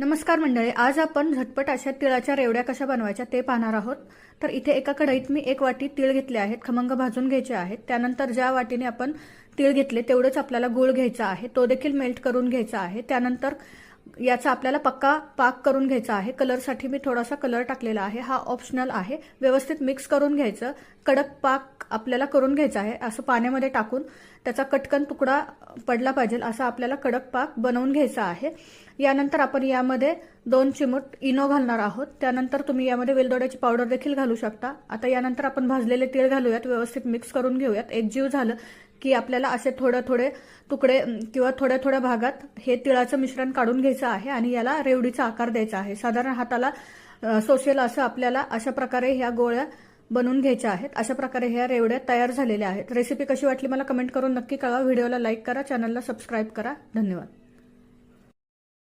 नमस्कार मंडळी आज आपण झटपट अशा तिळाच्या रेवड्या कशा बनवायच्या ते पाहणार आहोत. तर इथे एका कढईत मी एक वाटी तीळ घेतले आहेत खमंग भाजून घ्यायचे आहेत. त्यानंतर ज्या वाटीने आपण तीळ घेतले तेवढंच आपल्याला गुळ घ्यायचा आहे तो देखील मेल्ट करून घ्यायचा आहे. त्यानंतर याचा आपल्याला पक्का पाक करून घ्यायचा आहे. कलरसाठी मी थोडासा कलर टाकलेला आहे. हा ऑप्शनल आहे. व्यवस्थित मिक्स करून घ्यायचं. कडक पाक आपल्याला करून घ्यायचा आहे. असं पाण्यामध्ये टाकून त्याचा कटकन तुकडा पडला पाहिजे. असा आपल्याला कडक पाक बनवून घ्यायचा आहे. यानंतर आपण यामध्ये दोन चिमूट इनो घालणार आहोत. त्यानंतर तुम्ही यामध्ये वेलदोड्याची पावडर देखील घालू शकता. आता यानंतर आपण भाजलेले तीळ घालूयात. व्यवस्थित मिक्स करून घेऊयात. एकजीव झालं की आपल्याला असे थोडे थोडे तुकडे किंवा थोड्या थोड्या भागात हे तिळाचं मिश्रण काढून घ्यायचं आहे आणि याला रेवडीचा आकार द्यायचा आहे. साधारण हाताला सोशल असं आपल्याला अशा प्रकारे ह्या गोळ्या बनवून घ्यायच्या आहेत. अशा प्रकारे ह्या रेवड्या तयार झालेल्या आहेत. रेसिपी कशी वाटली मला कमेंट करून नक्की कळवा. व्हिडिओला लाईक करा चॅनलला सबस्क्राईब करा. धन्यवाद.